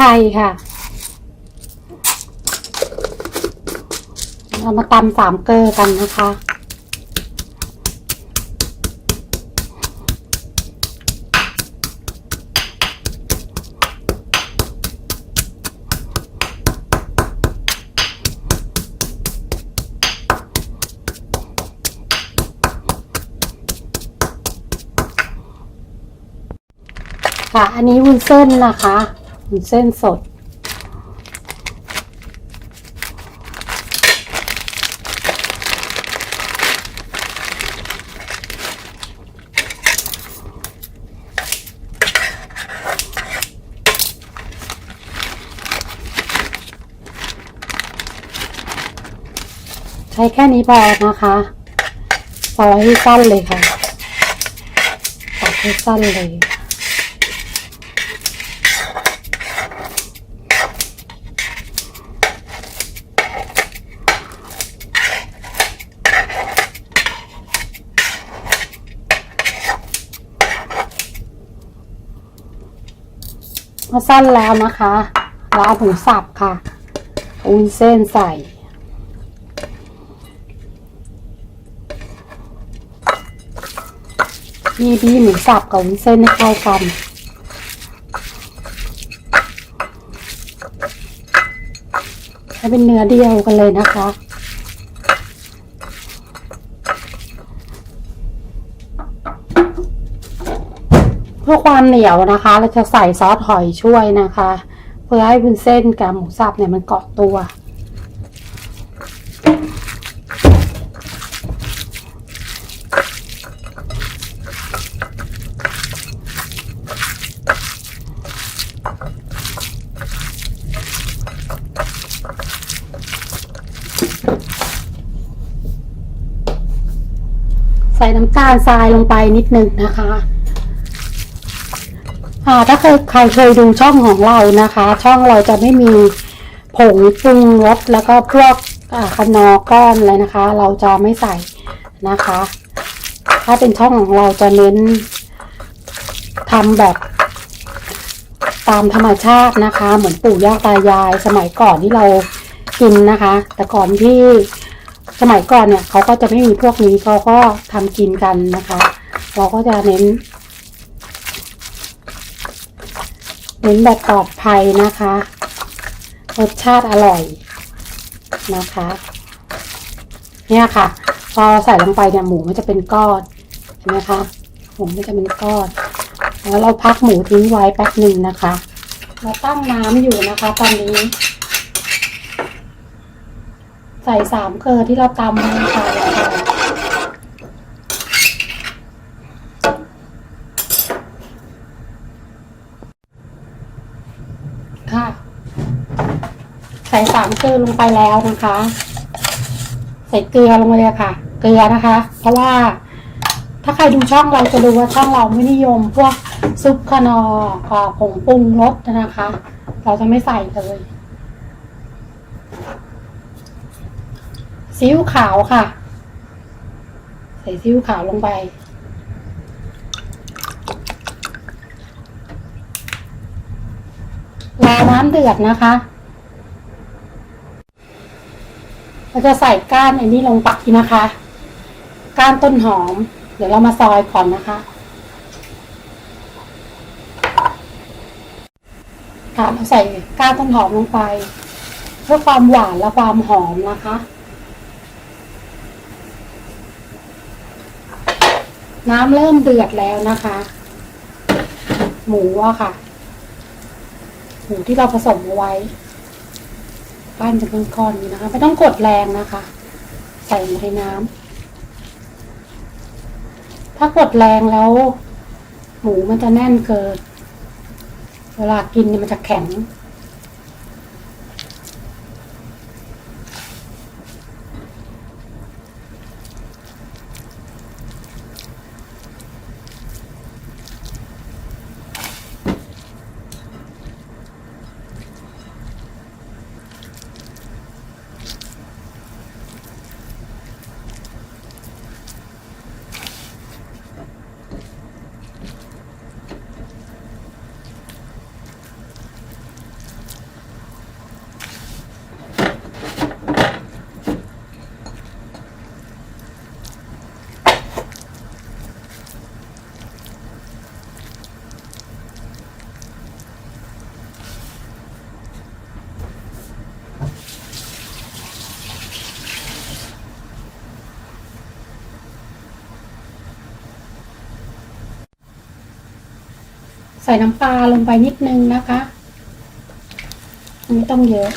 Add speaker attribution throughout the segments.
Speaker 1: ไข่ค่ะ เรามาตำสามเกลือกันนะคะค่ะ อันนี้วุ้นเส้นนะคะ เส้นสด ใช้แค่นี้พอนะคะซอยให้สั้นเลยค่ะตัดให้สั้นเลย พอสั้นแล้วนะคะเราเอาหมูสับค่ะอาวุ้นเส้นใส่ มีบีหมูสับกับวุ้นเส้นให้เข้ากันให้เป็นเนื้อเดียวกันเลยนะคะ พื่อความเหนียวนะคะ เราจะใส่ซอสหอยช่วยนะคะ เพื่อให้วุ้นเส้นกับหมูสับเนี่ยมันเกาะตัว ใส่น้ำตาลทรายลงไปนิดนึงนะคะ ถ้าเคยใครเคยดูช่องของเรานะคะ ช่องเราจะไม่มีผงปรุงรสแล้วก็พวกอคนอก้อนอะไรนะคะ เราจะไม่ใส่นะคะ ถ้าเป็นช่องของเราจะเน้นทำแบบตามธรรมชาตินะคะ เหมือนปู่ย่าตายายสมัยก่อนที่เรากินนะคะ แต่ก่อนที่สมัยก่อนเนี่ยเขาก็จะไม่มีพวกนี้เขาก็ทำกินกันนะคะ เราก็จะเน้น เน้นแบบปลอดภัยนะคะ รสชาติอร่อยนะคะ เนี่ยค่ะ พอใส่ลงไปเนี่ยหมูมันจะเป็นก้อนเห็นไหมคะหมูมันจะเป็นก้อน แล้วเราพักหมูทิ้งไว้แป๊บหนึ่งนะคะ เราตั้งน้ำอยู่นะคะตอนนี้ ใส่สามเกลือที่เราตำลงไปค่ะค่ะ ใส่สามเกลือลงไปแล้วนะคะ ใส่เกลือลงไปเลยค่ะ เกลือนะคะ เพราะว่าถ้าใครดูช่องเราจะรู้ว่าช่องเราไม่นิยม พวกซุปคานอ่าผงปรุงรสนะคะ เราจะไม่ใส่เลยซีอิ๊วขาวค่ะ ใส่ซีอิ๊วขาวลงไปรอน้ำเดือดนะคะ เราจะใส่ก้านอันนี้ลงไปนะคะ ก้านต้นหอม เดี๋ยวเรามาซอยก่อนนะคะ ค่ะเราใส่ก้านต้นหอมลงไป เพื่อความหวานและความหอมนะคะ น้ำเริ่มเดือดแล้วนะคะ หมูอะค่ะ หมูที่เราผสมเอาไว้ ปั้นจะเป็นก้อนนี้นะคะ ไม่ต้องกดแรงนะคะ ใส่ลงในน้ำถ้ากดแรงแล้ว หมูมันจะแน่นเกิน เวลากินเนี่ยมันจะแข็ง ใส่น้ำปลาลงไปนิดนึงนะคะไม่ต้องเยอะ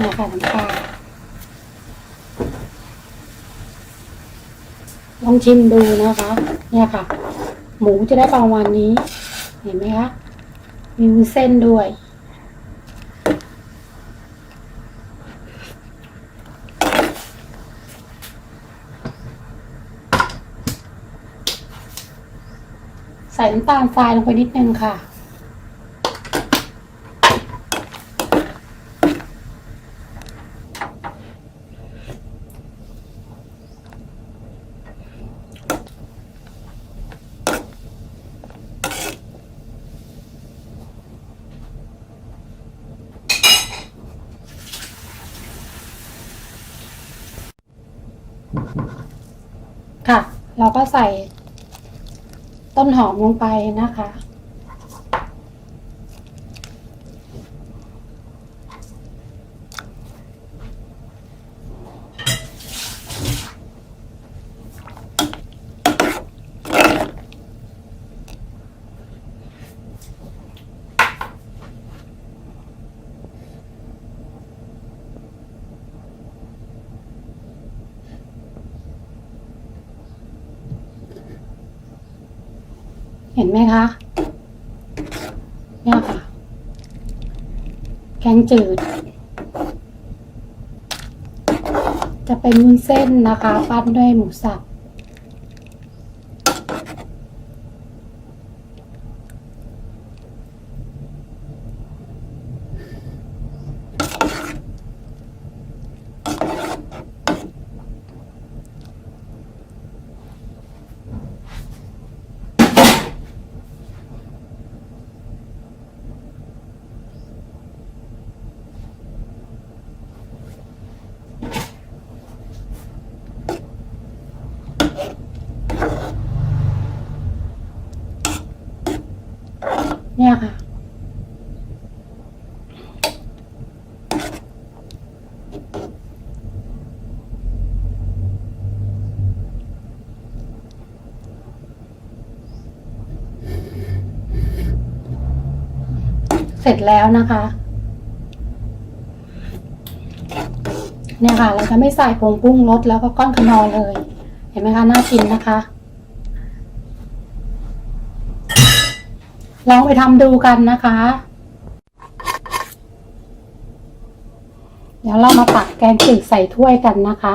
Speaker 1: นี่ค่ะน้ำปลาลองชิมดูนะคะ เนี่ยค่ะ หมูจะได้ประมาณนี้ เห็นไหมคะ มีเส้นด้วย ส่น้ำตาลทรายลงไปนิดนึงค่ะ ค่ะ เราก็ใส่ ต้นหอมลงไปนะคะ ห็นไหมคะ เนี่ยค่ะ แกงจืด จะเป็นวุ้นเส้นนะคะ ปั้นด้วยหมูสับ เนี่ยค่ะ เสร็จแล้วนะคะ เนี่ยค่ะ เราจะไม่ใส่ผงปรุงรสแล้วก็ก้อนขนอเลย เห็นไหมคะ น่ากินนะคะ ลองไปทำดูกันนะคะ เดี๋ยวเรามาตักแกงจืดใส่ถ้วยกันนะคะ